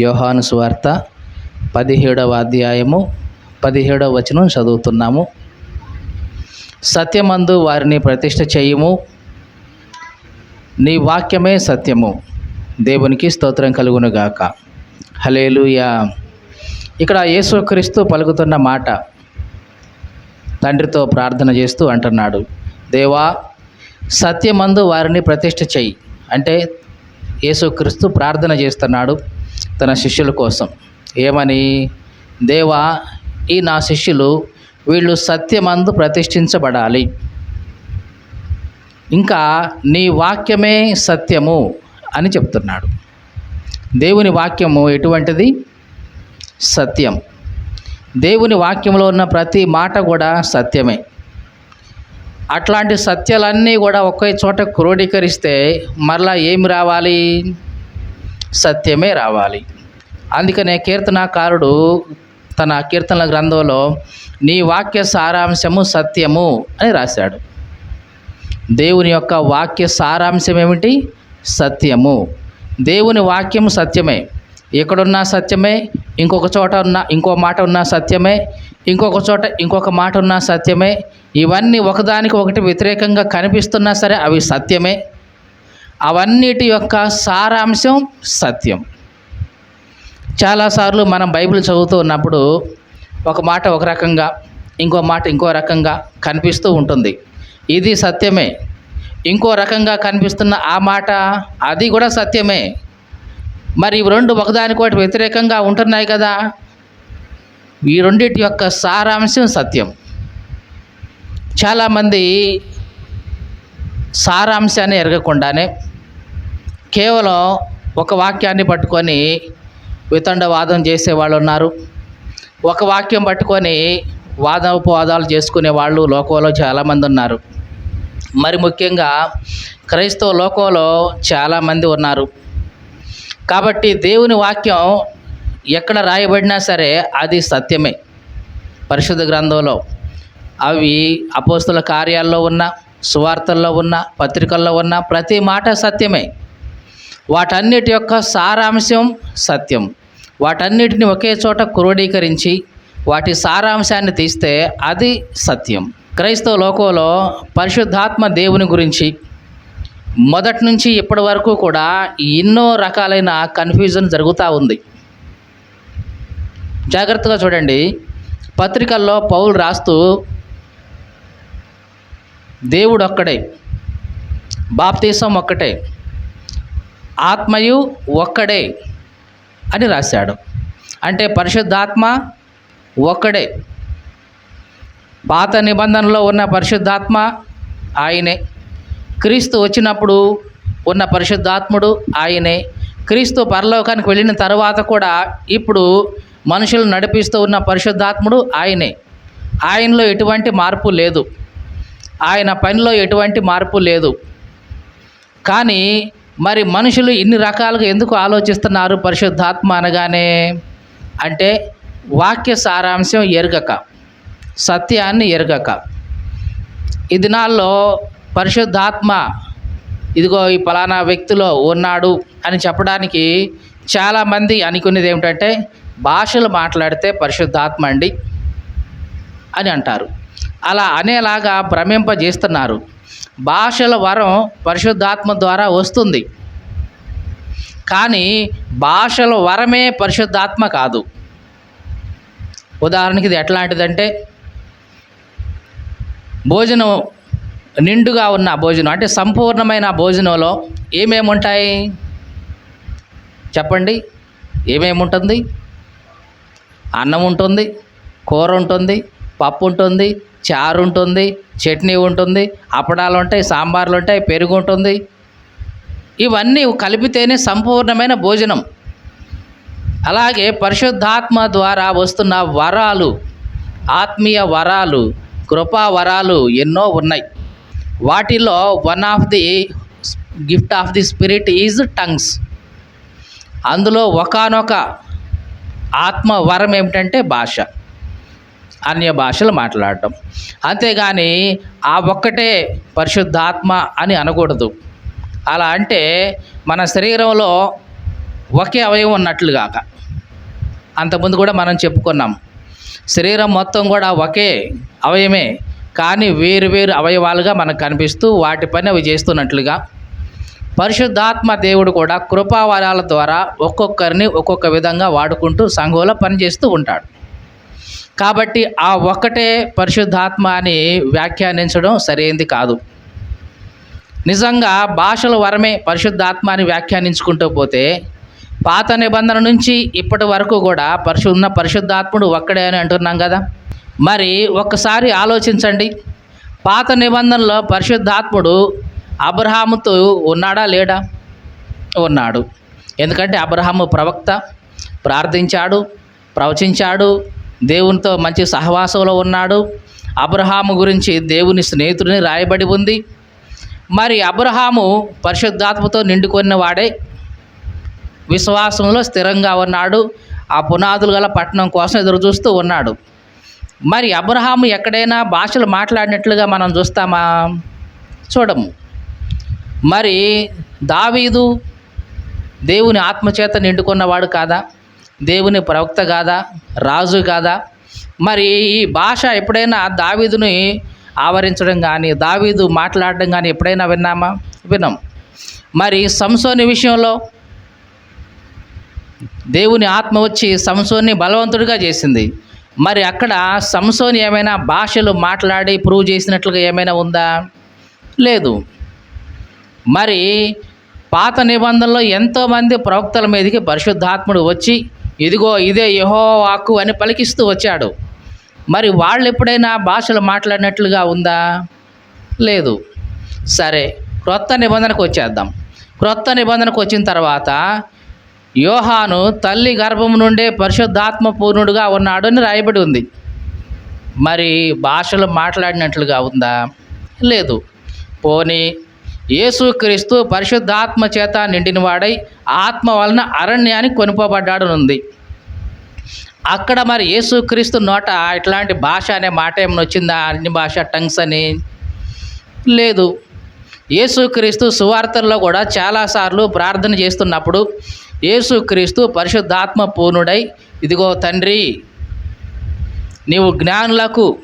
యోహాను సువార్త పదిహేడవ అధ్యాయము పదిహేడవ వచనం చదువుతున్నాము. సత్యమందు వారిని ప్రతిష్ట చేయుము. నీ వాక్యమే సత్యము. దేవునికి స్తోత్రం కలుగునుగాక హలేలుయా ఇక్కడ యేసుక్రీస్తు పలుకుతున్న మాట తండ్రితో ప్రార్థన చేస్తూ అంటున్నాడు. దేవా సత్యమందు వారిని ప్రతిష్ట చెయ్యి అంటే యేసుక్రీస్తు ప్రార్థన చేస్తున్నాడు. తన శిష్యుల కోసం. ఏమని? దేవా ఈ నా శిష్యులు వీళ్ళు సత్యమందు ప్రతిష్ఠించబడాలి. ఇంకా నీ వాక్యమే సత్యము అని చెప్తున్నాడు. దేవుని వాక్యము ఎటువంటిది? సత్యం. దేవుని వాక్యంలో ఉన్న ప్రతి మాట కూడా సత్యమే. అట్లాంటి సత్యాలన్నీ కూడా ఒకే చోట క్రోడీకరిస్తే మరలా ఏమి రావాలి? సత్యమే రావాలి. అందుకనే కీర్తనాకారుడు తన కీర్తనల గ్రంథంలో నీ వాక్య సారాంశము సత్యము అని రాశాడు. దేవుని యొక్క వాక్య సారాంశం ఏమిటి? సత్యము. దేవుని వాక్యం సత్యమే. ఎక్కడున్నా సత్యమే ఇంకొక చోట ఉన్న ఇంకో మాట ఉన్నా సత్యమే ఇంకొక చోట ఇంకొక మాట ఉన్న సత్యమే. ఇవన్నీ ఒకదానికి ఒకటి వ్యతిరేకంగా కనిపిస్తున్నా సరే అవి సత్యమే. అవన్నిటి యొక్క సారాంశం సత్యం. చాలాసార్లు మనం బైబిల్ చదువుతూ ఉన్నప్పుడు ఒక మాట ఒక రకంగా ఇంకో మాట ఇంకో రకంగా కనిపిస్తూ ఉంటుంది. ఇది సత్యమే. ఇంకో రకంగా కనిపిస్తున్న ఆ మాట అది కూడా సత్యమే. మరి ఇవి రెండు ఒకదానికోటి వ్యతిరేకంగా ఉంటున్నాయి కదా. ఈ రెండింటి యొక్క సారాంశం సత్యం. చాలామంది సారాంశాన్ని ఎరగకుండానే కేవలం ఒక వాక్యాన్ని పట్టుకొని వితండవాదం చేసేవాళ్ళు ఉన్నారు. ఒక వాక్యం పట్టుకొని వాదోపవాదాలు చేసుకునే వాళ్ళు లోకంలో చాలామంది ఉన్నారు. మరి ముఖ్యంగా క్రైస్తవ లోకంలో చాలామంది ఉన్నారు. కాబట్టి దేవుని వాక్యం ఎక్కడ రాయబడినా సరే అది సత్యమే. పరిశుద్ధ గ్రంథంలో అవి అపోస్తుల కార్యాల్లో ఉన్న సువార్తల్లో ఉన్న పత్రికల్లో ఉన్న ప్రతి మాట సత్యమే. వాటన్నిటి యొక్క సారాంశం సత్యం. వాటన్నిటిని ఒకే చోట క్రోడీకరించి వాటి సారాంశాన్ని తీస్తే అది సత్యం. క్రైస్తవ లోకంలో పరిశుద్ధాత్మ దేవుని గురించి మొదటి నుంచి ఇప్పటి వరకు కూడా ఎన్నో రకాలైన కన్ఫ్యూజన్ జరుగుతూ ఉంది. జాగ్రత్తగా చూడండి. పత్రికల్లో పౌలు రాస్తూ దేవుడు ఒక్కడే బాప్తీసం ఒక్కటే ఆత్మయు ఒక్కడే అని రాశాడు. అంటే పరిశుద్ధాత్మ ఒక్కడే. పాత నిబంధనలో ఉన్న పరిశుద్ధాత్మ ఆయనే. క్రీస్తు వచ్చినప్పుడు ఉన్న పరిశుద్ధాత్ముడు ఆయనే. క్రీస్తు పరలోకానికి వెళ్ళిన తర్వాత కూడా ఇప్పుడు మనుషులు నడిపిస్తూ ఉన్న పరిశుద్ధాత్ముడు ఆయనే. ఆయనలో ఎటువంటి మార్పు లేదు. ఆయన పనిలో ఎటువంటి మార్పు లేదు. కానీ మరి మనుషులు ఇన్ని రకాలుగా ఎందుకు ఆలోచిస్తున్నారు పరిశుద్ధాత్మ అనగానే? అంటే వాక్య సారాంశం ఎరగక సత్యాన్ని ఎరగక. ఈ దినాల్లో పరిశుద్ధాత్మ ఇదిగో ఈ ఫలానా వ్యక్తిలో ఉన్నాడు అని చెప్పడానికి చాలామంది అనుకునేది ఏమిటంటే భాషలు మాట్లాడితే పరిశుద్ధాత్మ అండి అని అంటారు. అలా అనేలాగా భ్రమింపజేస్తున్నారు. భాషల వరం పరిశుద్ధాత్మ ద్వారా వస్తుంది. కానీ భాషల వరమే పరిశుద్ధాత్మ కాదు. ఉదాహరణకి ఇది ఎట్లాంటిదంటే భోజనం నిండుగా ఉన్న భోజనం అంటే సంపూర్ణమైన భోజనంలో ఏమేమి ఉంటాయి? చెప్పండి. ఏమేమి ఉంటుంది? అన్నం ఉంటుంది కూర ఉంటుంది పప్పు ఉంటుంది చారు ఉంటుంది చట్నీ ఉంటుంది అప్పడాలు ఉంటాయి సాంబార్లు ఉంటాయి పెరుగు ఉంటుంది. ఇవన్నీ కలిపితేనే సంపూర్ణమైన భోజనం. అలాగే పరిశుద్ధాత్మ ద్వారా వస్తున్న వరాలు ఆత్మీయ వరాలు కృపా వరాలు ఎన్నో ఉన్నాయి. వాటిలో one of the gift of the spirit is tongues అందులో ఒకనొక ఆత్మ వరం ఏమిటంటే భాష. అన్య భాషలు మాట్లాడటం. అంతేగాని ఆ ఒక్కటే పరిశుద్ధాత్మ అని అనకూడదు. అలా అంటే మన శరీరంలో ఒకే అవయవం ఉన్నట్లుగాక. అంతకుముందు కూడా మనం చెప్పుకున్నాం. శరీరం మొత్తం కూడా ఒకే అవయమే. కానీ వేరు వేరు అవయవాలుగా మనకు కనిపిస్తూ వాటి పని అవి చేస్తున్నట్లుగా. పరిశుద్ధాత్మ దేవుడు కూడా కృపావరాల ద్వారా ఒక్కొక్కరిని ఒక్కొక్క విధంగా వాడుకుంటూ సంఘంలో పనిచేస్తూ ఉంటాడు. కాబట్టి ఆ ఒక్కటే పరిశుద్ధాత్మ అని వ్యాఖ్యానించడం సరైనది కాదు. నిజంగా భాషల వరమే పరిశుద్ధాత్మ అని వ్యాఖ్యానించుకుంటూ పోతే పాత నిబంధన నుంచి ఇప్పటి వరకు కూడా పరిశు ఉన్న పరిశుద్ధాత్ముడు ఒక్కడే అని అంటున్నాం కదా. మరి ఒక్కసారి ఆలోచించండి. పాత నిబంధనలో పరిశుద్ధాత్ముడు అబ్రహాముతో ఉన్నాడా లేడా? ఉన్నాడు. ఎందుకంటే అబ్రహాము ప్రవక్త ప్రార్థించాడు ప్రవచించాడు దేవునితో మంచి సహవాసంలో ఉన్నాడు. అబ్రహాము గురించి దేవుని స్నేహితుడిని రాయబడి ఉంది. మరి అబ్రహాము పరిశుద్ధాత్మతో నిండుకున్న వాడే. విశ్వాసంలో స్థిరంగా ఉన్నాడు. ఆ పునాదులు గల పట్టణం కోసం ఎదురు చూస్తూ ఉన్నాడు. మరి అబ్రహాము ఎక్కడైనా భాషలు మాట్లాడినట్లుగా మనం చూస్తామా? చూడము. మరి దావీదు దేవుని ఆత్మచేత నిండుకున్నవాడు కాదా? దేవుని ప్రవక్త కాదా? రాజు కాదా? మరి ఈ భాష ఎప్పుడైనా దావీదుని ఆవరించడం కానీ దావీదు మాట్లాడడం కానీ ఎప్పుడైనా విన్నామా? విన్నాం. మరి సంసోని విషయంలో దేవుని ఆత్మ వచ్చి సంసోన్ని బలవంతుడిగా చేసింది. మరి అక్కడ సంసోని ఏమైనా భాషలు మాట్లాడి ప్రూవ్ చేసినట్లుగా ఏమైనా ఉందా? లేదు. మరి పాత నిబంధనలో ఎంతోమంది ప్రవక్తల మీదకి పరిశుద్ధాత్ముడు వచ్చి ఇదిగో ఇదే యహో వాక్కు అని పలికిస్తూ వచ్చాడు. మరి వాళ్ళు ఎప్పుడైనా భాషలు మాట్లాడినట్లుగా ఉందా? లేదు. సరే క్రొత్త నిబంధనకు వచ్చేద్దాం. క్రొత్త నిబంధనకు వచ్చిన తర్వాత యోహాను తల్లి గర్భం నుండే పరిశుద్ధాత్మ పూర్ణుడుగా ఉన్నాడు అని రాయబడి ఉంది. మరి భాషలు మాట్లాడినట్లుగా ఉందా? లేదు. పోనీ యేసుక్రీస్తు పరిశుద్ధాత్మ చేత నిండినవాడై ఆత్మ వలన అరణ్యానికి కొనుపబడ్డాడు ఉంది అక్కడ మరి యేసుక్రీస్తు నోట ఇట్లాంటి భాష అనే మాట ఏమైనా వచ్చిందా? అన్ని భాష టంగ్స్ అని? లేదు. యేసుక్రీస్తు సువార్తల్లో కూడా చాలాసార్లు ప్రార్థన చేస్తున్నప్పుడు యేసుక్రీస్తు పరిశుద్ధాత్మ పూర్ణుడై ఇదిగో తండ్రి నీవు జ్ఞానులకు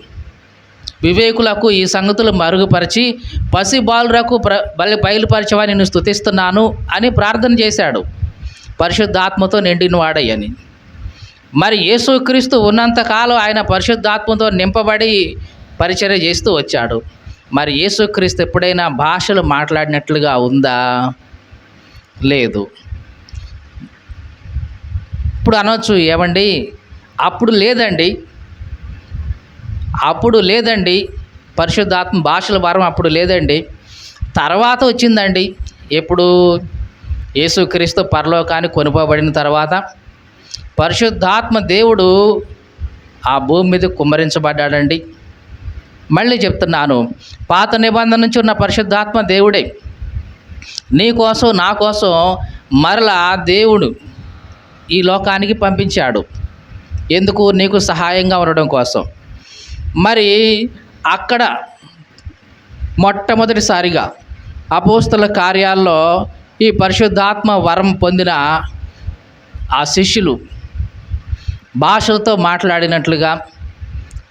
వివేకులకు ఈ సంగతులు మరుగుపరిచి పసి బాలురకు ప్ర బలి బయలుపరచవని నేను స్తుతిస్తున్నాను అని ప్రార్థన చేశాడు. పరిశుద్ధాత్మతో నిండిన వాడయ్యని మరి యేసుక్రీస్తు ఉన్నంతకాలం ఆయన పరిశుద్ధాత్మతో నింపబడి పరిచర్య చేస్తూ వచ్చాడు. మరి యేసుక్రీస్తు ఎప్పుడైనా భాషలు మాట్లాడినట్లుగా ఉందా? లేదు. ఇప్పుడు అనొచ్చు ఏమండి? అప్పుడు లేదండి. అప్పుడు లేదండి. పరిశుద్ధాత్మ భాషల భారం అప్పుడు లేదండి. తర్వాత వచ్చిందండి. ఎప్పుడు యేసుక్రీస్తు పరలోకాన్ని కొనుకోబడిన తర్వాత పరిశుద్ధాత్మ దేవుడు ఆ భూమి మీద కుమ్మరించబడ్డాడండి. మళ్ళీ చెప్తున్నాను. పాత నిబంధన నుంచి ఉన్న పరిశుద్ధాత్మ దేవుడే. నీ కోసం నా కోసం మరలా దేవుడు ఈ లోకానికి పంపించాడు. ఎందుకు? నీకు సహాయంగా ఉండడం కోసం. మరి అక్కడ మొట్టమొదటిసారిగా అపోస్తుల కార్యాల్లో ఈ పరిశుద్ధాత్మ వరం పొందిన ఆ శిష్యులు భాషలతో మాట్లాడినట్లుగా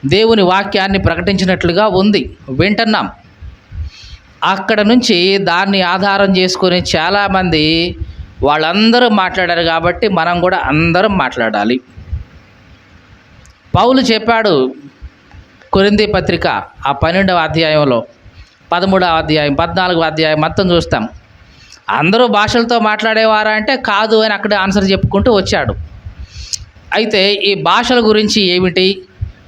దేవుని వాక్యాన్ని ప్రకటించినట్లుగా ఉంది. వింటున్నాం. అక్కడ నుంచి దాన్ని ఆధారం చేసుకొని చాలామంది వాళ్ళందరూ మాట్లాడారు కాబట్టి మనం కూడా అందరం మాట్లాడాలి. పౌలు చెప్పాడు కొరింది పత్రిక ఆ పన్నెండవ అధ్యాయంలో పదమూడవ అధ్యాయం పద్నాలుగవ అధ్యాయం మొత్తం చూస్తాం. అందరూ భాషలతో మాట్లాడేవారా అంటే కాదు అని అక్కడ ఆన్సర్ చెప్పుకుంటూ వచ్చాడు. అయితే ఈ భాషల గురించి ఏమిటి?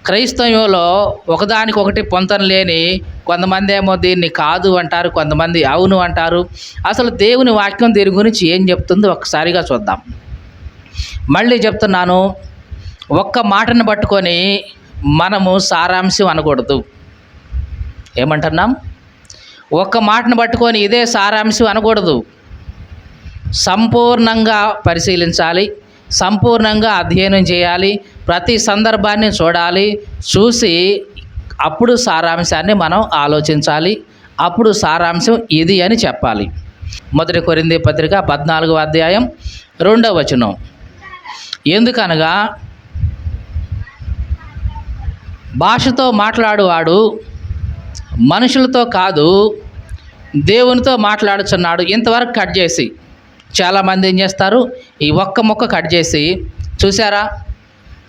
క్రైస్తవంలో ఒకదానికొకటి పొంతన లేని కొంతమంది ఏమో దీన్ని కాదు అంటారు కొంతమంది అవును అంటారు. అసలు దేవుని వాక్యం దీని గురించి ఏం చెప్తుందో ఒక్కసారిగా చూద్దాం. మళ్ళీ చెప్తున్నాను ఒక్క మాటను పట్టుకొని మనము సారాంశం అనకూడదు. ఏమంటున్నాం? ఒక్క మాటను పట్టుకొని ఇదే సారాంశం అనకూడదు. సంపూర్ణంగా పరిశీలించాలి సంపూర్ణంగా అధ్యయనం చేయాలి ప్రతి సందర్భాన్ని చూడాలి చూసి అప్పుడు సారాంశాన్ని మనం ఆలోచించాలి అప్పుడు సారాంశం ఇది అని చెప్పాలి. మొదటి కొరింది పత్రిక పద్నాలుగో అధ్యాయం రెండవ వచనం. ఎందుకనగా భాషతో మాట్లాడువాడు మనుషులతో కాదు దేవునితో మాట్లాడుచున్నాడు. ఇంతవరకు కట్ చేసి చాలామంది ఏం చేస్తారు? ఈ ఒక్క ముక్క కట్ చేసి చూసారా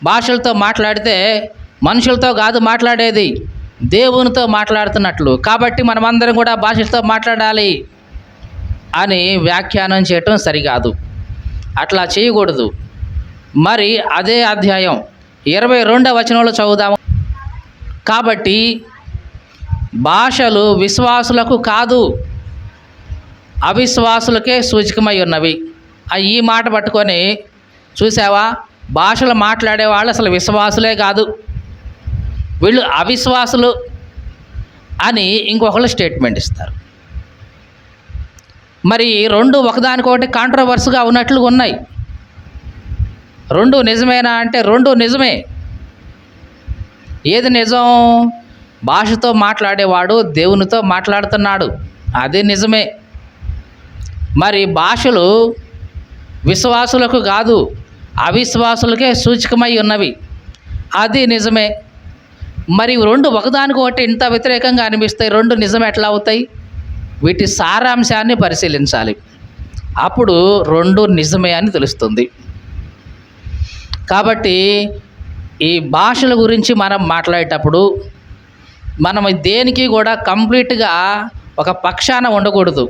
భాషలతో మాట్లాడితే మనుషులతో కాదు మాట్లాడేది దేవునితో మాట్లాడుతున్నట్లు. కాబట్టి మనమందరం కూడా భాషలతో మాట్లాడాలి అని వ్యాఖ్యానం చేయటం సరికాదు. అట్లా చేయకూడదు. మరి అదే అధ్యాయం ఇరవై రెండవ వచనంలో చదువుదాము. కాబట్టి భాషలు విశ్వాసులకు కాదు అవిశ్వాసులకే సూచకమై ఉన్నవి. ఈ మాట పట్టుకొని చూసావా? భాషలు మాట్లాడే వాళ్ళు అసలు విశ్వాసులే కాదు. వీళ్ళు అవిశ్వాసులు అని ఇంకొకళ్ళు స్టేట్మెంట్ ఇస్తారు. మరి రెండు ఒకదానికొకటి కాంట్రవర్స్గా ఉన్నట్లు ఉన్నాయి. రెండు నిజమేనా అంటే రెండు నిజమే. ఏది నిజం? భాషతో మాట్లాడేవాడు దేవునితో మాట్లాడుతున్నాడు. అది నిజమే. మరి భాషలు విశ్వాసులకు కాదు అవిశ్వాసులకే సూచకమై ఉన్నవి. అది నిజమే. మరి రెండు ఒకదానికొకటి ఇంత వ్యతిరేకంగా అనిపిస్తాయి రెండు నిజం ఎట్లా అవుతాయి? వీటి సారాంశాన్ని పరిశీలించాలి. అప్పుడు రెండు నిజమే అని తెలుస్తుంది. కాబట్టి ఈ భాషల గురించి మనం మాట్లాడేటప్పుడు మనం దేనికి కూడా కంప్లీట్గా ఒక పక్షాన ఉండకూడదు.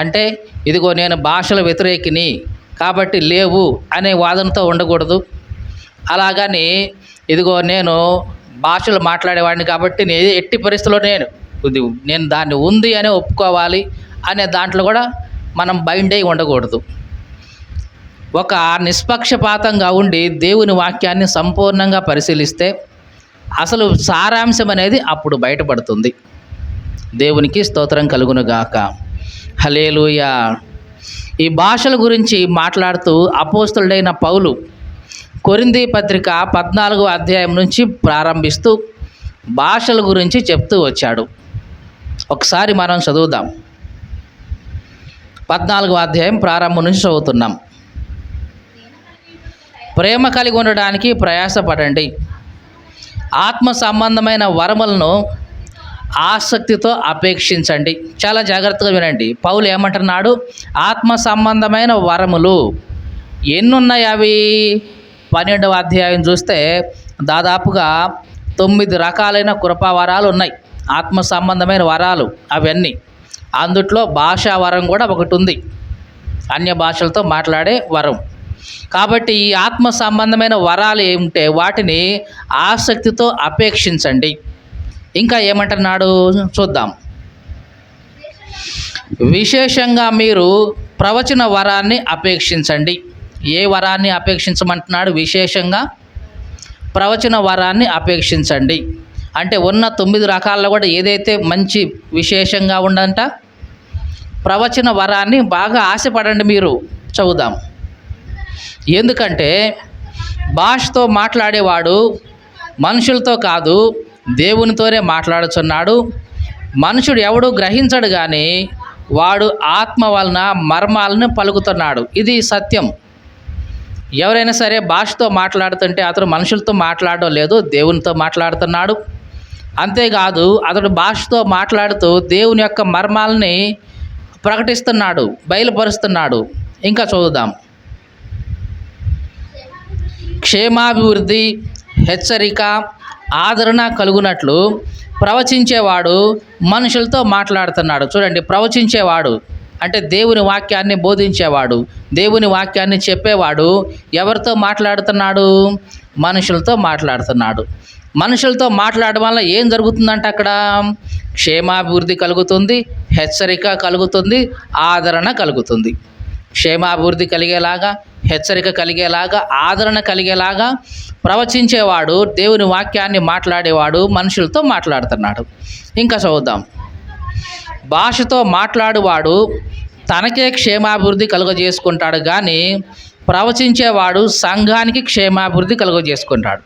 అంటే ఇదిగో నేను భాషల వ్యతిరేకిని కాబట్టి లేవు అనే వాదనతో ఉండకూడదు. అలాగని ఇదిగో నేను భాషలు మాట్లాడేవాడిని కాబట్టి నేను ఎట్టి పరిస్థితిలో నేను నేను దాన్ని ఉంది అని ఒప్పుకోవాలి అనే దాంట్లో కూడా మనం బైండ్ అయి ఉండకూడదు. ఒక నిష్పక్షపాతంగా ఉండి దేవుని వాక్యాన్ని సంపూర్ణంగా పరిశీలిస్తే అసలు సారాంశం అనేది అప్పుడు బయటపడుతుంది. దేవునికి స్తోత్రం కలుగునుగాక. హలేలుయ ఈ భాషల గురించి మాట్లాడుతూ అపోస్తుడైన పౌలు కొరింది పత్రిక పద్నాలుగో అధ్యాయం నుంచి ప్రారంభిస్తూ భాషల గురించి చెప్తూ వచ్చాడు. ఒకసారి మనం చదువుదాం. పద్నాలుగో అధ్యాయం ప్రారంభం నుంచి చదువుతున్నాం. ప్రేమ కలిగి ఉండడానికి ప్రయాసపడండి. ఆత్మ సంబంధమైన వరములను ఆసక్తితో అపేక్షించండి. చాలా జాగ్రత్తగా వినండి. పౌలు ఏమంటున్నాడు? ఆత్మ సంబంధమైన వరములు ఎన్నున్నాయి అవి? పన్నెండవ అధ్యాయం చూస్తే దాదాపుగా తొమ్మిది రకాలైన కృపా వరాలు ఉన్నాయి. ఆత్మ సంబంధమైన వరాలు అవన్నీ. అందుట్లో భాషా వరం కూడా ఒకటి ఉంది. అన్య భాషలతో మాట్లాడే వరం. కాబట్టి ఈ ఆత్మ సంబంధమైన వరాలు ఏమిటే వాటిని ఆసక్తితో అపేక్షించండి. ఇంకా ఏమంటున్నాడు చూద్దాం. విశేషంగా మీరు ప్రవచన వరాన్ని అపేక్షించండి. ఏ వరాన్ని అపేక్షించమంటున్నాడు? విశేషంగా ప్రవచన వరాన్ని అపేక్షించండి. అంటే ఉన్న తొమ్మిది రకాల్లో కూడా ఏదైతే మంచి విశేషంగా ఉండంట ప్రవచన వరాన్ని బాగా ఆశపడండి మీరు. చదువుదాం. ఎందుకంటే భాషతో మాట్లాడేవాడు మనుషులతో కాదు దేవునితోనే మాట్లాడుచున్నాడు. మనుషుడు ఎవడు గ్రహించడు కానీ వాడు ఆత్మ వలన మర్మాలను పలుకుతున్నాడు. ఇది సత్యం. ఎవరైనా సరే భాషతో మాట్లాడుతుంటే అతడు మనుషులతో మాట్లాడడం లేదు దేవునితో మాట్లాడుతున్నాడు. అంతేకాదు అతడు భాషతో మాట్లాడుతూ దేవుని యొక్క మర్మాలని ప్రకటిస్తున్నాడు బయలుపరుస్తున్నాడు. ఇంకా చూద్దాం క్షేమాభివృద్ధి హెచ్చరిక ఆదరణ కలుగునట్లు ప్రవచించేవాడు మనుషులతో మాట్లాడుతున్నాడు. చూడండి ప్రవచించేవాడు అంటే దేవుని వాక్యాన్ని బోధించేవాడు దేవుని వాక్యాన్ని చెప్పేవాడు ఎవరితో మాట్లాడుతున్నాడు? మనుషులతో మాట్లాడుతున్నాడు. మనుషులతో మాట్లాడడం వల్ల ఏం జరుగుతుందంటే అక్కడ? క్షేమాభివృద్ధి కలుగుతుంది హెచ్చరిక కలుగుతుంది ఆదరణ కలుగుతుంది. క్షేమాభివృద్ధి కలిగేలాగా హెచ్చరిక కలిగేలాగా ఆదరణ కలిగేలాగా ప్రవచించేవాడు దేవుని వాక్యాన్ని మాట్లాడేవాడు మనుషులతో మాట్లాడుతున్నాడు. ఇంకా చదువుదాం. భాషతో మాట్లాడువాడు తనకే క్షేమాభివృద్ధి కలుగజేసుకుంటాడు కానీ ప్రవచించేవాడు సంఘానికి క్షేమాభివృద్ధి కలుగజేసుకుంటాడు.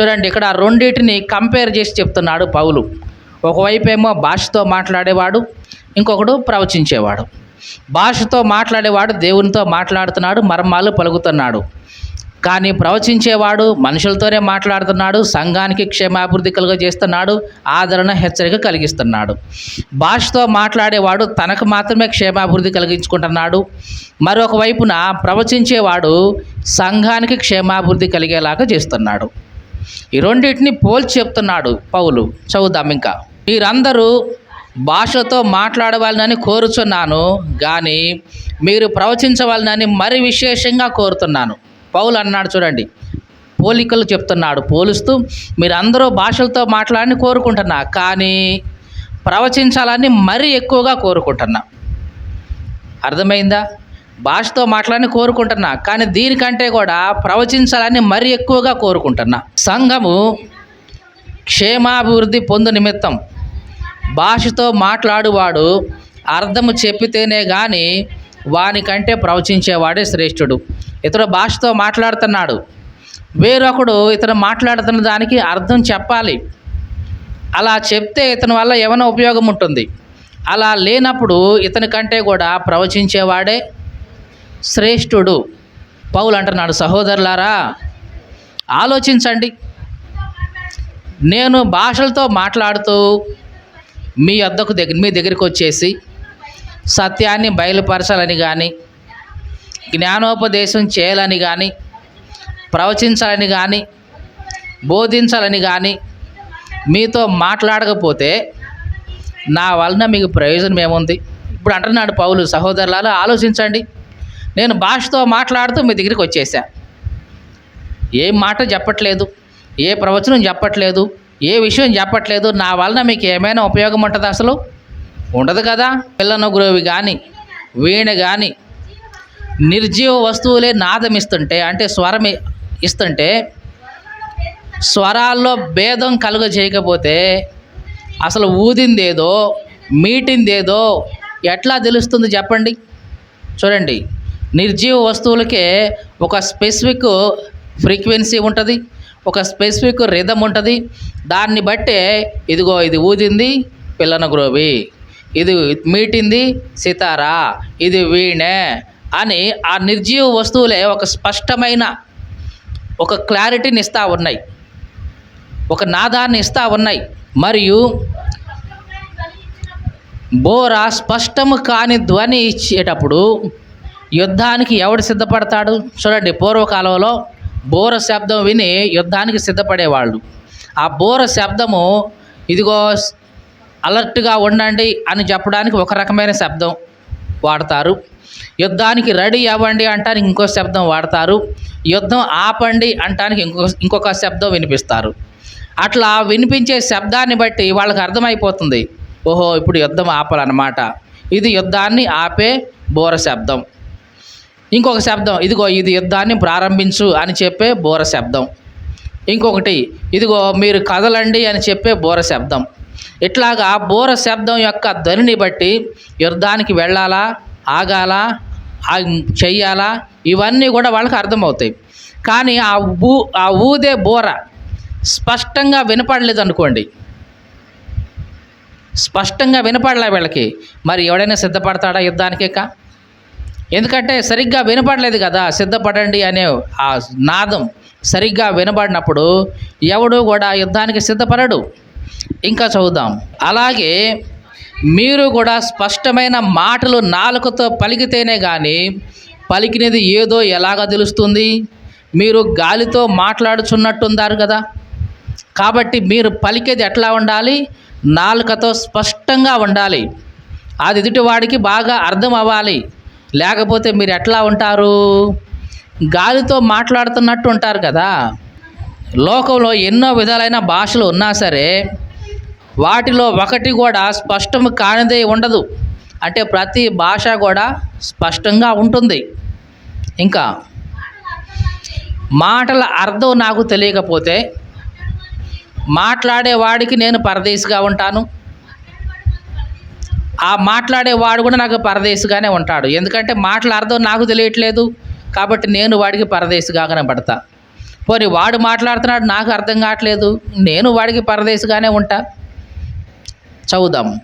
చూడండి ఇక్కడ రెండింటిని కంపేర్ చేసి చెప్తున్నాడు పౌలు. ఒకవైపు ఏమో భాషతో మాట్లాడేవాడు ఇంకొకడు ప్రవచించేవాడు. భాషతో మాట్లాడేవాడు దేవునితో మాట్లాడుతున్నాడు మర్మాలు పలుకుతున్నాడు. కానీ ప్రవచించేవాడు మనుషులతోనే మాట్లాడుతున్నాడు సంఘానికి క్షేమాభివృద్ధి కలుగ చేస్తున్నాడు ఆదరణ హెచ్చరిక కలిగిస్తున్నాడు. భాషతో మాట్లాడేవాడు తనకు మాత్రమే క్షేమాభివృద్ధి కలిగించుకుంటున్నాడు. మరొక వైపున ప్రవచించేవాడు సంఘానికి క్షేమాభివృద్ధి కలిగేలాగా చేస్తున్నాడు. ఈ రెండింటిని పోల్చి చెప్తున్నాడు పౌలు. చదువుదాం ఇంకా. మీరందరూ భాషతో మాట్లాడవాలని కోరుచున్నాను కానీ మీరు ప్రవచించవాలని మరి విశేషంగా కోరుతున్నాను. పౌలు అన్నాడు చూడండి పోలికలు చెప్తున్నాడు పోలుస్తూ మీరందరూ భాషలతో మాట్లాడని కోరుకుంటున్నా కానీ ప్రవచించాలని మరీ ఎక్కువగా కోరుకుంటున్నా. అర్థమైందా? భాషతో మాట్లాడని కోరుకుంటున్నా కానీ దీనికంటే కూడా ప్రవచించాలని మరీ ఎక్కువగా కోరుకుంటున్నా. సంఘము క్షేమాభివృద్ధి పొందు నిమిత్తం భాషతో మాట్లాడువాడు అర్థము చెప్పితేనే కానీ వానికంటే ప్రవచించేవాడే శ్రేష్ఠుడు. ఇతడు భాషతో మాట్లాడుతున్నాడు. వేరొకడు ఇతను మాట్లాడుతున్న దానికి అర్థం చెప్పాలి. అలా చెప్తే ఇతని వల్ల ఏమైనా ఉపయోగం ఉంటుంది? అలా లేనప్పుడు ఇతని కంటే కూడా ప్రవచించేవాడే శ్రేష్ఠుడు. పౌలు అంటున్నాడు సహోదరులారా ఆలోచించండి. నేను భాషలతో మాట్లాడుతూ మీ వద్దకు దగ్గర మీ దగ్గరికి వచ్చేసి సత్యాన్ని బయలుపరచాలని కానీ జ్ఞానోపదేశం చేయాలని కానీ ప్రవచించాలని కానీ బోధించాలని కానీ మీతో మాట్లాడకపోతే నా వలన మీకు ప్రయోజనం ఏముంది? ఇప్పుడు అంటున్నాడు పౌలు సహోదరులాలు ఆలోచించండి. నేను భాషతో మాట్లాడుతూ మీ దగ్గరికి వచ్చేసా. ఏ మాట చెప్పట్లేదు ఏ ప్రవచనం చెప్పట్లేదు ఏ విషయం చెప్పట్లేదు. నా వలన మీకు ఏమైనా ఉపయోగం ఉంటుంది అసలు? ఉండదు కదా. పిల్లన గురువి కానీ వీణ కానీ నిర్జీవ వస్తువులే నాదం ఇస్తుంటే అంటే స్వరం ఇస్తుంటే స్వరాల్లో భేదం కలుగ చేయకపోతే అసలు ఊదిందేదో మీటిందేదో ఎట్లా తెలుస్తుంది చెప్పండి? చూడండి. నిర్జీవ వస్తువులకే ఒక స్పెసిఫిక్ ఫ్రీక్వెన్సీ ఉంటుంది. ఒక స్పెసిఫిక్ రిధం ఉంటుంది. దాన్ని బట్టే ఇదిగో ఇది ఊదింది పిల్లనగ్రోవి ఇది మీటింది సితారా. ఇది వీణే అని ఆ నిర్జీవ వస్తువులే ఒక స్పష్టమైన ఒక క్లారిటీని ఇస్తూ ఉన్నాయి. ఒక నాదాన్ని ఇస్తూ ఉన్నాయి. మరియు బోర స్పష్టము కాని ధ్వని ఇచ్చేటప్పుడు యుద్ధానికి ఎవడు సిద్ధపడతాడు? చూడండి పూర్వకాలంలో బోర శబ్దం విని యుద్ధానికి సిద్ధపడేవాళ్ళు. ఆ బోర శబ్దము ఇదిగో అలర్ట్గా ఉండండి అని చెప్పడానికి ఒక రకమైన శబ్దం వాడతారు. యుద్ధానికి రెడీ అవ్వండి అంటానికి ఇంకో శబ్దం వాడతారు. యుద్ధం ఆపండి అంటానికి ఇంకొక ఇంకొక శబ్దం వినిపిస్తారు. అట్లా వినిపించే శబ్దాన్ని బట్టి వాళ్ళకి అర్థమైపోతుంది. ఓహో ఇప్పుడు యుద్ధం ఆపాలన్నమాట. ఇది యుద్ధాన్ని ఆపే బోర శబ్దం. ఇంకొక శబ్దం ఇదిగో ఇది యుద్ధాన్ని ప్రారంభించు అని చెప్పే బోర శబ్దం. ఇంకొకటి ఇదిగో మీరు కదలండి అని చెప్పే బోర శబ్దం. ఇట్లాగా బోర శబ్దం యొక్క ధ్వనిని బట్టి యుద్ధానికి వెళ్ళాలా ఆగాలా చెయ్యాలా ఇవన్నీ కూడా వాళ్ళకి అర్థమవుతాయి. కానీ ఆ ఊ ఆ ఊదే బోర స్పష్టంగా వినపడలేదు అనుకోండి. స్పష్టంగా వినపడలే వీళ్ళకి. మరి ఎవడైనా సిద్ధపడతాడా యుద్ధానికి కా ఎందుకంటే సరిగ్గా వినపడలేదు కదా సిద్ధపడండి అనే ఆ నాదం సరిగ్గా వినబడినప్పుడు ఎవడు కూడా యుద్ధానికి సిద్ధపడడు. ఇంకా చదువుదాం. అలాగే మీరు కూడా స్పష్టమైన మాటలు నాలుకతో పలికితేనే కానీ పలికినది ఏదో ఎలాగ తెలుస్తుంది? మీరు గాలితో మాట్లాడుచున్నట్టున్నారు కదా. కాబట్టి మీరు పలికేది ఎట్లా ఉండాలి? నాలుకతో స్పష్టంగా ఉండాలి. అది ఎదుటివాడికి బాగా అర్థం అవ్వాలి. లేకపోతే మీరు ఎట్లా ఉంటారు? గాలితో మాట్లాడుతున్నట్టు ఉంటారు కదా. లోకంలో ఎన్నో విధాలైన భాషలు ఉన్నా సరే వాటిలో ఒకటి కూడా స్పష్టం కానిదే ఉండదు. అంటే ప్రతి భాష కూడా స్పష్టంగా ఉంటుంది. ఇంకా మాటల అర్థం నాకు తెలియకపోతే మాట్లాడేవాడికి నేను పరదేశిగా ఉంటాను. ఆ మాట్లాడేవాడు కూడా నాకు పరదేశిగానే ఉంటాడు. ఎందుకంటే మాటల అర్థం నాకు తెలియట్లేదు. కాబట్టి నేను వాడికి పరదేశిగా కనబడతా పోనీ వాడు మాట్లాడుతున్నాడు నాకు అర్థం కావట్లేదు. నేను వాడికి పరదేశిగానే ఉంటా. చదువుదాం.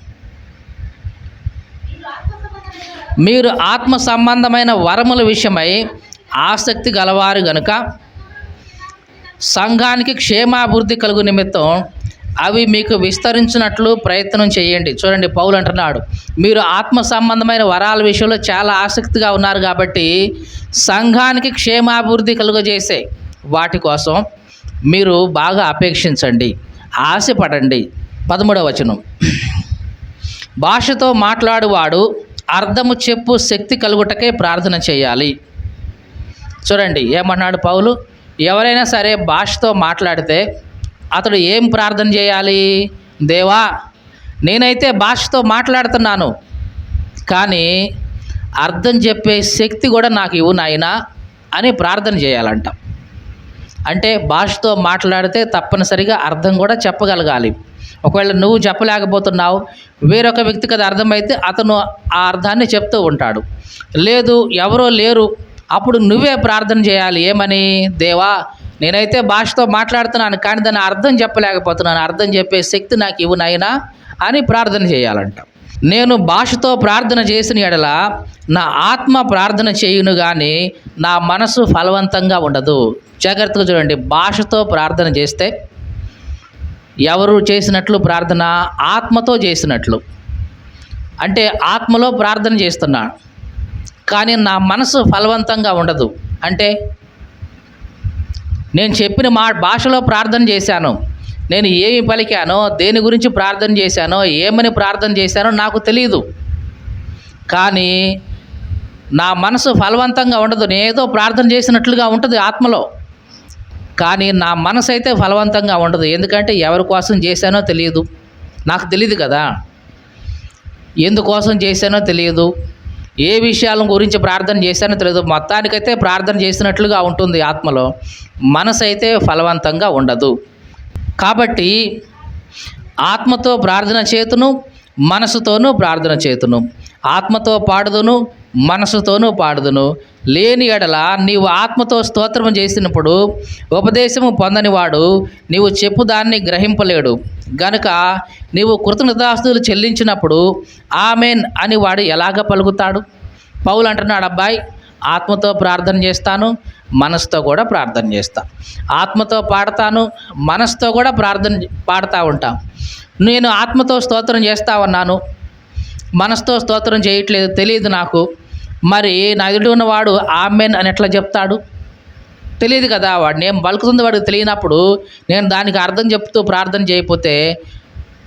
మీరు ఆత్మ సంబంధమైన వరముల విషయమై ఆసక్తి గలవారు గనుక సంఘానికి క్షేమాభివృద్ధి కలుగు నిమిత్తం అవి మీకు విస్తరించినట్లు ప్రయత్నం చేయండి. చూడండి పౌలు అంటున్నాడు. మీరు ఆత్మ సంబంధమైన వరాల విషయంలో చాలా ఆసక్తిగా ఉన్నారు కాబట్టి సంఘానికి క్షేమాభివృద్ధి కలుగజేసే వాటి కోసం మీరు బాగా అపేక్షించండి. ఆశపడండి. పదమూడవ వచనం. భాషతో మాట్లాడువాడు అర్థము చెప్పు శక్తి కలుగుటకే ప్రార్థన చేయాలి. చూడండి ఏమన్నాడు పౌలు? ఎవరైనా సరే భాషతో మాట్లాడితే అతడు ఏం ప్రార్థన చేయాలి? దేవా నేనైతే భాషతో మాట్లాడుతున్నాను కానీ అర్థం చెప్పే శక్తి కూడా నాకు ఇవ్వు నాయనా అని ప్రార్థన చేయాలంట. అంటే భాషతో మాట్లాడితే తప్పనిసరిగా అర్థం కూడా చెప్పగలగాలి. ఒకవేళ నువ్వు చెప్పలేకపోతున్నావు వేరొక వ్యక్తికి అది అర్థమైతే అతను ఆ అర్థాన్ని చెప్తూ ఉంటాడు. లేదు ఎవరో లేరు అప్పుడు నువ్వే ప్రార్థన చేయాలి. ఏమని? దేవా నేనైతే భాషతో మాట్లాడుతున్నాను కానీ దాన్ని అర్థం చెప్పలేకపోతున్నాను. అర్థం చెప్పే శక్తి నాకు ఇవ్వు నాయనా అని ప్రార్థన చేయాలంట. నేను భాషతో ప్రార్థన చేసిన ఎడల నా ఆత్మ ప్రార్థన చేయును కానీ నా మనసు ఫలవంతంగా ఉండదు. జాగ్రత్తగా చూడండి భాషతో ప్రార్థన చేస్తే ఎవరు చేసినట్లు ప్రార్థన? ఆత్మతో చేసినట్లు. అంటే ఆత్మలో ప్రార్థన చేస్తున్నా కానీ నా మనసు ఫలవంతంగా ఉండదు. అంటే నేను చెప్పిన మా భాషలో ప్రార్థన చేశాను. నేను ఏమి పలికానో దేని గురించి ప్రార్థన చేశానో ఏమని ప్రార్థన చేశానో నాకు తెలియదు కానీ నా మనసు ఫలవంతంగా ఉండదు. నేను ఏదో ప్రార్థన చేసినట్లుగా ఉంటుంది ఆత్మలో. కానీ నా మనసు అయితే ఫలవంతంగా ఉండదు. ఎందుకంటే ఎవరి కోసం చేశానో తెలియదు నాకు తెలియదు కదా. ఎందుకోసం చేశానో తెలియదు ఏ విషయాల గురించి ప్రార్థన చేశానో తెలియదు మొత్తానికైతే ప్రార్థన చేసినట్లుగా ఉంటుంది ఆత్మలో. మనసు అయితే ఫలవంతంగా ఉండదు. కాబట్టి ఆత్మతో ప్రార్థన చేతును మనసుతోనూ ప్రార్థన చేతును. ఆత్మతో పాడుదును మనసుతోనూ పాడుదును. లేని ఎడల నీవు ఆత్మతో స్తోత్రం చేసినప్పుడు ఉపదేశము పొందనివాడు నీవు చెప్పు దాన్ని గ్రహింపలేడు. గనుక నీవు కృతజ్ఞతాస్తులు చెల్లించినప్పుడు ఆమెన్ అని వాడు ఎలాగ పలుకుతాడు? పౌలు అంటున్నాడు అబ్బాయి ఆత్మతో ప్రార్థన చేస్తాను మనసుతో కూడా ప్రార్థన చేస్తాను ఆత్మతో పాడతాను మనసుతో కూడా ప్రార్థన పాడుతూ ఉంటాం. నేను ఆత్మతో స్తోత్రం చేస్తా ఉన్నాను మనసుతో స్తోత్రం చేయట్లేదు తెలియదు నాకు. మరి నా ఎదుటి ఉన్నవాడు ఆమెన్ అని ఎట్లా చెప్తాడు? తెలియదు కదా వాడు నేను బలుకుతుంది వాడికి తెలియనప్పుడు నేను దానికి అర్థం చెప్తూ ప్రార్థన చేయకపోతే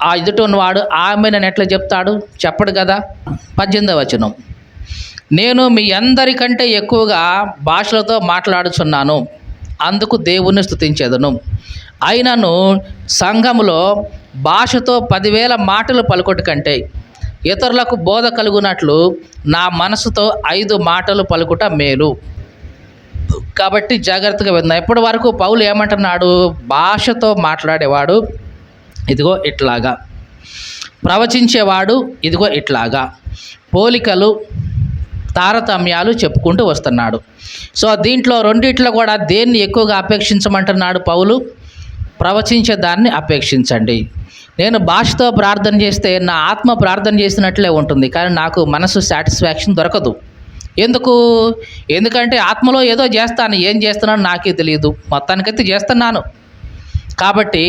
ఆ ఎదుటి ఉన్నవాడు ఆమెన్ అని ఎట్లా చెప్తాడు? చెప్పడు కదా. పద్దెనిమిదవ వచనం. నేను మీ అందరికంటే ఎక్కువగా భాషలతో మాట్లాడుచున్నాను. అందుకు దేవుణ్ణి స్తుతించేదను. అయినను సంఘములో భాషతో పదివేల మాటలు పలుకొట్టు కంటే ఇతరులకు బోధ కలుగునట్లు నా మనసుతో ఐదు మాటలు పలుకుట మేలు. కాబట్టి జాగ్రత్తగా విందాం. ఇప్పటి వరకు పౌలు ఏమంటున్నాడు? భాషతో మాట్లాడేవాడు ఇదిగో ఇట్లాగా. ప్రవచించేవాడు ఇదిగో ఇట్లాగా. పోలికలు తారతమ్యాలు చెప్పుకుంటూ వస్తున్నాడు. సో దీంట్లో రెండిట్లో కూడా దేన్ని ఎక్కువగా అపేక్షించమంటున్నాడు పౌలు? ప్రవచించే దాన్ని అపేక్షించండి. నేను భాషతో ప్రార్థన చేస్తే నా ఆత్మ ప్రార్థన చేసినట్లే ఉంటుంది కానీ నాకు మనసు సాటిస్ఫాక్షన్ దొరకదు. ఎందుకు? ఎందుకంటే ఆత్మలో ఏదో చేస్తాను ఏం చేస్తున్నానో నాకే తెలియదు మొత్తానికైతే చేస్తున్నాను. కాబట్టి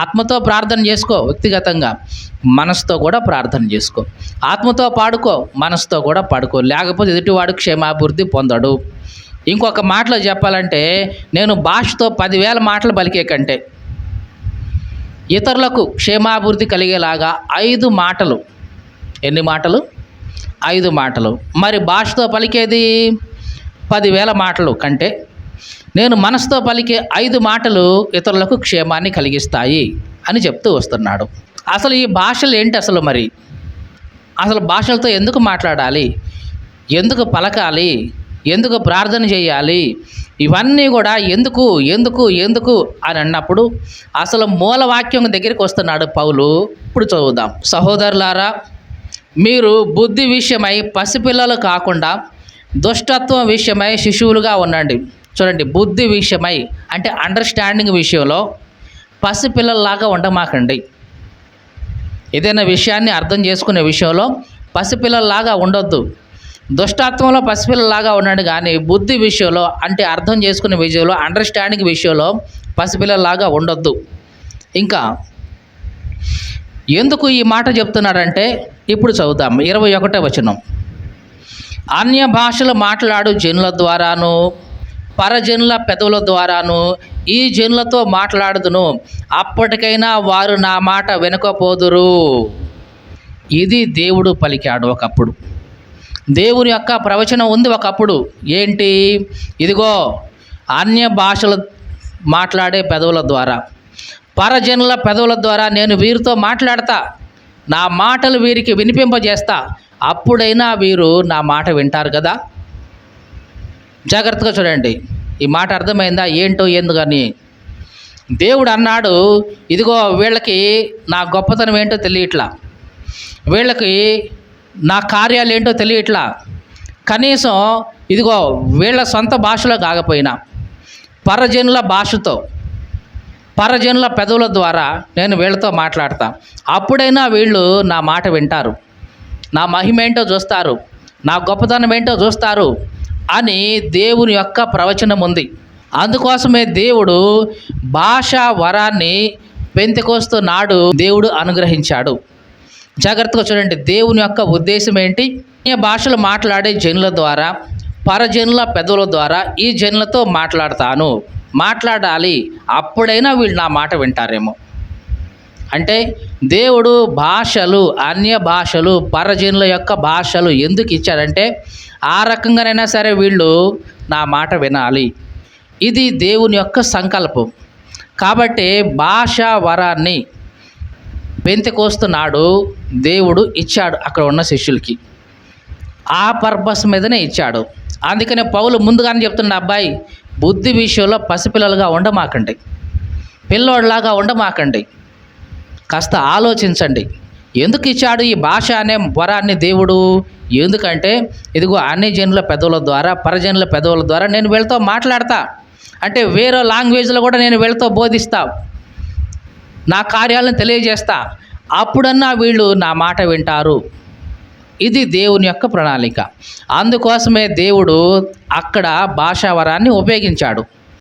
ఆత్మతో ప్రార్థన చేసుకో వ్యక్తిగతంగా. మనసుతో కూడా ప్రార్థన చేసుకో. ఆత్మతో పాడుకో మనసుతో కూడా పాడుకో. లేకపోతే ఎదుటివాడు క్షేమాభివృద్ధి పొందడు. ఇంకొక మాటలో చెప్పాలంటే నేను భాషతో పదివేల మాటలు పలికే కంటే ఇతరులకు క్షేమాభివృద్ధి కలిగేలాగా ఐదు మాటలు. ఎన్ని మాటలు? ఐదు మాటలు. మరి భాషతో పలికేది? పదివేల మాటలు కంటే నేను మనసుతో పలికే ఐదు మాటలు ఇతరులకు క్షేమాన్ని కలిగిస్తాయి అని చెప్తూ వస్తున్నాడు. అసలు ఈ భాషలు ఏంటి అసలు మరి? అసలు భాషలతో ఎందుకు మాట్లాడాలి? ఎందుకు పలకాలి? ఎందుకు ప్రార్థన చేయాలి? ఇవన్నీ కూడా ఎందుకు ఎందుకు ఎందుకు అని అన్నప్పుడు అసలు మూలవాక్యం దగ్గరికి వస్తున్నాడు పౌలు. ఇప్పుడు చదువుదాం. సహోదరులారా మీరు బుద్ధి విషయమై పసిపిల్లలు కాకుండా దుష్టత్వం విషయమై శిశువులుగా ఉండండి. చూడండి బుద్ధి విషయమై అంటే అండర్స్టాండింగ్ విషయంలో పసిపిల్లల్లాగా ఉండమాకండి. ఏదైనా విషయాన్ని అర్థం చేసుకునే విషయంలో పసిపిల్లల్లాగా ఉండొద్దు. దుష్టాత్మంలో పసిపిల్లలాగా ఉన్నాడు కానీ బుద్ధి విషయంలో అంటే అర్థం చేసుకునే విషయంలో అండర్స్టాండింగ్ విషయంలో పసిపిల్లలాగా ఉండొద్దు. ఇంకా ఎందుకు ఈ మాట చెప్తున్నాడంటే ఇప్పుడు చదువుతాం ఇరవై ఒకటో వచనం. అన్య భాషలు మాట్లాడు జనుల ద్వారాను పరజనుల పెదవుల ద్వారాను ఈ జనులతో మాట్లాడుదును. అప్పటికైనా వారు నా మాట వెనుకపోదురు. ఇది దేవుడు పలికాడు ఒకప్పుడు. దేవుని యొక్క ప్రవచనం ఉంది ఒకప్పుడు. ఏంటి? ఇదిగో అన్య భాషలు మాట్లాడే పెదవుల ద్వారా. పరజనుల పెదవుల ద్వారా నేను వీరితో మాట్లాడతా. నా మాటలు వీరికి వినిపింపజేస్తా. అప్పుడైనా వీరు నా మాట వింటారు కదా? జాగ్రత్తగా చూడండి. ఈ మాట అర్థమైందా? ఏంటో ఏందో కానీ దేవుడు అన్నాడు ఇదిగో వీళ్ళకి నా గొప్పతనం ఏంటో తెలియట్లా. వీళ్ళకి నా కార్యాలు ఏంటో తెలియట్లా. కనీసం ఇదిగో వీళ్ళ సొంత భాషలో కాకపోయినా పరజనుల భాషతో పరజనుల పెదవుల ద్వారా నేను వీళ్ళతో మాట్లాడతా. అప్పుడైనా వీళ్ళు నా మాట వింటారు. నా మహిమ ఏంటో చూస్తారు. నా గొప్పతనం ఏంటో చూస్తారు. అని దేవుని యొక్క ప్రవచనం ఉంది అందుకోసమే దేవుడు భాషా వరాన్ని పెంతకోస్తు నాడు దేవుడు అనుగ్రహించాడు. జాగ్రత్తగా చూడండి దేవుని యొక్క ఉద్దేశం ఏంటి? ఈ భాషలు మాట్లాడే జనుల ద్వారా పరజనుల పెదవుల ద్వారా ఈ జనులతో మాట్లాడతాను. మాట్లాడాలి అప్పుడైనా వీళ్ళు నా మాట వింటారేమో. అంటే దేవుడు భాషలు అన్య భాషలు పరజనుల యొక్క భాషలు ఎందుకు ఇచ్చాడంటే ఆ రకంగానైనా సరే వీళ్ళు నా మాట వినాలి. ఇది దేవుని యొక్క సంకల్పం. కాబట్టి భాషా వరాన్ని పెంతకోస్తున్నాడు దేవుడు ఇచ్చాడు అక్కడ ఉన్న శిష్యులకి. ఆ పర్పస్ మీదనే ఇచ్చాడు. అందుకనే పౌలు ముందుగానే చెప్తున్న అబ్బాయి బుద్ధి విషయంలో పసిపిల్లలుగా ఉండమాకండి. పిల్లోడిలాగా ఉండమాకండి. కాస్త ఆలోచించండి. ఎందుకు ఇచ్చాడు ఈ భాష అనే వరాన్ని దేవుడు? ఎందుకంటే ఇదిగో అన్ని జనుల పెదవుల ద్వారా పరజనుల పెదవుల ద్వారా నేను వీళ్ళతో మాట్లాడతా. అంటే వేరే లాంగ్వేజ్లో కూడా నేను వీళ్ళతో బోధిస్తా. నా కార్యాలను తెలియజేస్తా. అప్పుడన్నా వీళ్ళు నా మాట వింటారు. ఇది దేవుని యొక్క ప్రణాళిక. అందుకోసమే దేవుడు అక్కడ భాషావరాన్ని ఉపయోగించాడు.